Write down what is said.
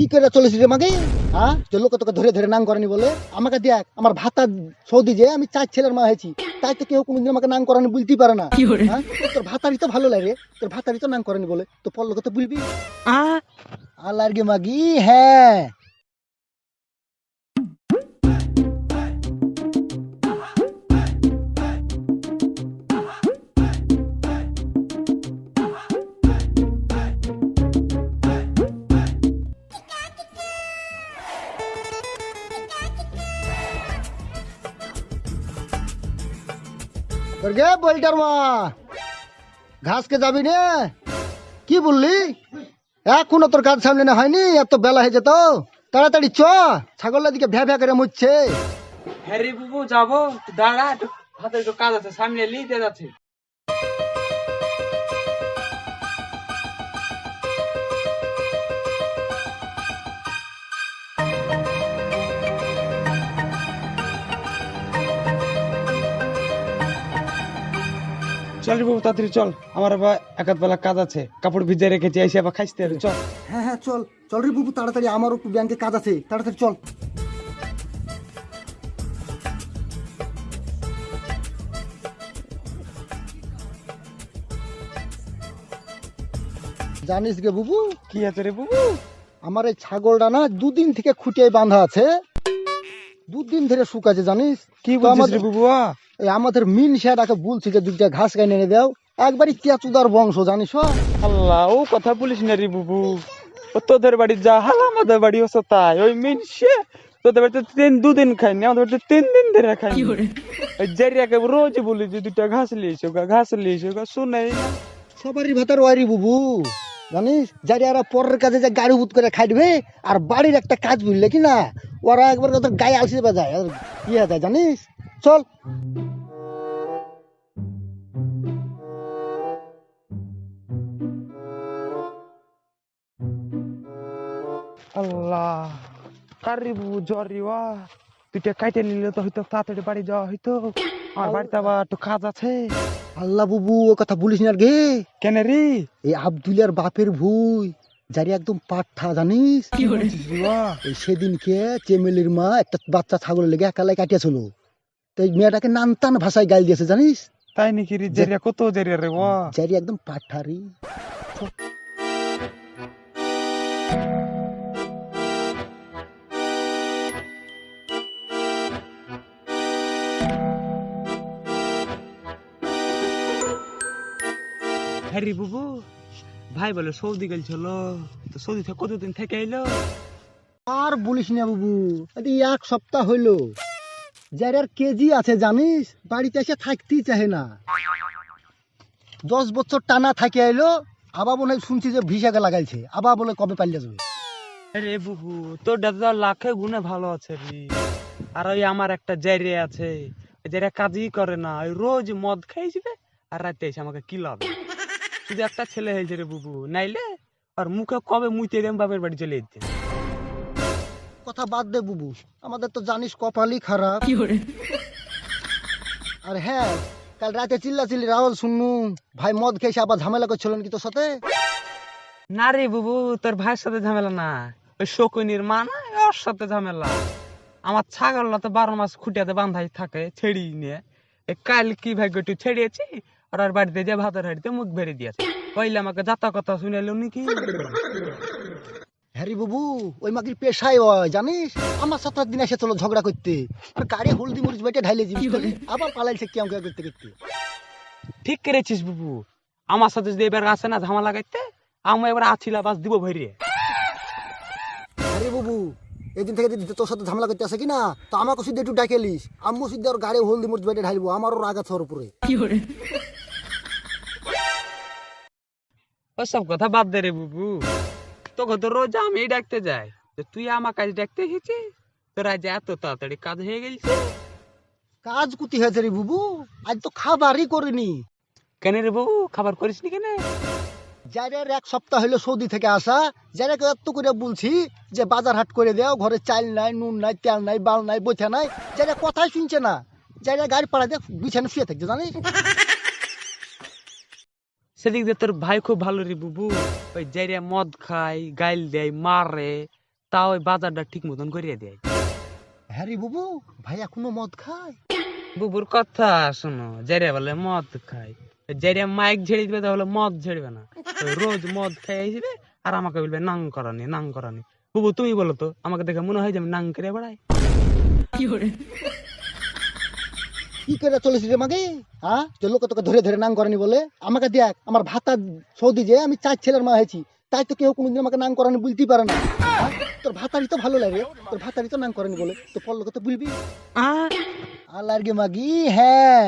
কি করে চলেছি রে মাগে? হ্যাঁ? যে লোক তোকে ধরে ধরে নাং করেনি বলে? আমাকে দেখ আমার ভাতা সৌদি যে আমি চার ছেলের মা হয়েছি। তাই তো কেউ কোনোদিন আমাকে নাং করানি বলতেই পারে না। হ্যাঁ? তোর ভাতারি তো ভালো লাগে। তোর ভাতারি তো নাং করেনি বলে। তো পল্লকে তো বলবি। আলার গে মাগি হ্যাঁ। তোর গে বলটার মা। ঘাসকে যাবি নে? কি বললি? এখনও তোর কাজ সামনে না হয়নি? এত বেলা হয়ে যেত। তাড়াতাড়ি চ। ছাগলের দিকে ভ্যা ভ্যা করে মুচ্ছে হ্যাঁ রে বুবু, যাব। দাঁড়া হাতে একটু কাজ আছে। সামনে লিতে যাচ্ছে। চল রে বাবু তাড়াতাড়ি চল। আমার আবার একাত বেলা কাজ আছে। কাপড় ভিজে রেখেছি এসে আবার খাইতে হবে চল। হ্যাঁ হ্যাঁ চল। চল রে বুবু তাড়াতাড়ি। আমারও একটু ব্যাংকে কাজ আছে। তাড়াতাড়ি চল। জানিস গে বুবু কি আছে রে বুবু? আমার এই ছাগলটা না দুদিন থেকে খুঁটিয়ে বাঁধা আছে। দুদিন ধরে শুকাছে জানিস? কি বলছিস আমাদের- রে বুবুয়া? আমাদের মিন শেয়াটাকে বলছি যে দুইটা ঘাস গাইনে এনে দাও। একবারই কেঁচুদার বংশ জানিস? আল্লাহ ও কথা বলিস না রে বুবু। ও তোদের বাড়ি যা হাল আমাদের বাড়ি হচ্ছে তাই। ওই মিনসে তোদের বাড়িতে তিন দুদিন খাইনি আমাদের বাড়িতে তিন দিন ধরে খাইনি ওই জারিয়াকে রোজ বলি যে দুইটা ঘাস লিয়েছো গা ঘাস লিয়েছো গা শুনেই সবারই ভাতার ওয়ারি বুবু। জানিস? যারা এরা পরের কাজে যে গাড়ি বুত করে খাইবে আর বাড়ির একটা কাজ বুঝলে কি না? ওরা একবার গায়ে আলসি বাজায় আর কি যায় জানিস? চল। আল্লাহ কারি বুবু জ্বরি ওয়া। দুইটা কাইটে নিলে তো হয়তো তাড়াতাড়ি বাড়ি যাওয়া হইতো। আমার বাড়িতে আবার একটু কাজ আছে। আল্লাহ বুবু ও কথা বলিস না গে। কেন রে? এই আবদুলিয়ার বাপের ভুই যারি একদম পাঠা জানিস? এই সেদিনকে চেমেলির মা একটা বাচ্চা ছাগল লেগে একালাই কাটিয়েছিল। তো এই মেয়েটাকে নানতান ভাষায় গাল দিয়েছে জানিস? তাই নাকি রে? জারিয়া কত জারিয়া রে যারি একদম পাঠারি হ্যাঁ রে বুবু ভাই বলে সৌদি গেছিল তো সৌদি থেকে কতদিন থেকে এলো? আর বলিস না বাবু এই এক সপ্তাহ হইল। যার আর কেজি আছে জানিস বাড়িতে এসে থাকতেই চাহে না। দশ বছর টানা থাকে এলো আবার মনে শুনছি যে ভিসাকে লাগাইছে আবার বলে কবে পাল্টে যাবে। রে বুবু তোর দাদা লাখে গুণে ভালো আছে রে। আর ওই আমার একটা জারিয়া আছে ওই জারিয়া কাজই করে না ওই রোজ মদ খাইছিবে আর রাতে এসে আমাকে কি কিলাবে। শুধু একটা ছেলে হয়েছে রে বুবু। নাইলে আর মুখে কবে মুইতে দেম বাপের বাড়ি চলে যেতে? কথা বাদ দে বুবু আমাদের তো জানিস কপালই খারাপ। আর হ্যাঁ কাল রাতে চিল্লা চিল্লি রাহুল শুননু ভাই মদ খেয়েছে আবার ঝামেলা করছিল নাকি তোর সাথে? না রে বুবু তোর ভাইয়ের সাথে ঝামেলা না। ওই শকুনির মা না ওর সাথে ঝামেলা। আমার ছাগলটা তো বারো মাস খুঁটিয়াতে বান্ধাই থাকে ছেড়ি নিয়ে। কাল কি ভাগ্যটি ছেড়িয়েছি আর আর বাড়িতে যে ভাতের হাড়িতে মুখ বেরিয়ে দিয়েছে কইলে আমাকে যাতা কথা নাকি? হ্যারি বাবু ওই মাগির পেশাই হয় জানিস? আমার সাথে একদিন এসে চলো ঝগড়া করতে। আর গাড়ি হলদি মরিচ বেটে ঢাইলে আবার পালাইছে কেউ কেউ করতে করতে। ঠিক করেছিস বুবু। আমার সাথে যদি এবার আসে না ঝামা লাগাইতে আমি এবার আছিলা বাস দিব ভরিয়ে আরে বাবু এদিন থেকে যদি তোর সাথে ঝামেলা করতে আসে কি না তো আমাকে শুধু একটু ডাকেলিস আম্মু শুধু আর গাড়ি হলদি মরিচ বেটে ঢালবো আমারও রাগ আছে ওর উপরে। ওসব কথা বাদ দে রে বুবু। তোকে তো রোজ আমি ডাকতে যাই। তো তুই আমার কাজ ডাকতে এসেছিস? তোর আজ এত তাড়াতাড়ি কাজ হয়ে গেছে। কাজ কুতি হয়েছে রে বুবু। আজ তো খাবারই করিনি। কেন রে বাবু? খাবার করিস নি কেন যাদের এক সপ্তাহ হলো সৌদি থেকে আসা। যারা এত করে বলছি যে বাজার হাট করে দাও। ঘরে চাল নাই নুন নাই তেল নাই বাল নাই বইথা নাই। যারা কথাই শুনছে না। যারা গাড়ি পাড়া দিয়ে বিছানে শুয়ে থাকছে জানিস? সেদিক দিয়ে তোর ভাই খুব ভালো রে বুবু। ওই জাইরিয়া মদ খায় গাইল দেয় মারে তা ওই বাজারটা ঠিক মতন করিয়ে দেয়। হ্যাঁ রে বুবু ভাই এখনও মদ খায়? বুবুর কথা শোনো জেরিয়া বলে মদ খাই জেরিয়া মাইক ঝেড়ে দিবে তাহলে মদ ঝেড়বে না। রোজ মদ খাই আসবে আর আমাকে বলবে নাং করানি নাং করানি। বুবু তুমি বলো তো আমাকে দেখে মনে হয় যে আমি নাং করে বেড়াই। কি করে চলেছিস রে মাগে? হ্যাঁ যে লোক তোকে ধরে ধরে নাং করেনি বলে? আমাকে দেখ আমার ভাতা সৌদি যে আমি চার ছেলের মা হয়েছি। তাই তো কেউ কোনোদিন আমাকে নাং করানি বলতেই পারে না? তোর ভাতারি তো ভালো লাগে। তোর ভাতারি তো নাং করেনি বলে। তো পড়লোকে তো বলবি আল্লাহর গে মাগি হ্যাঁ।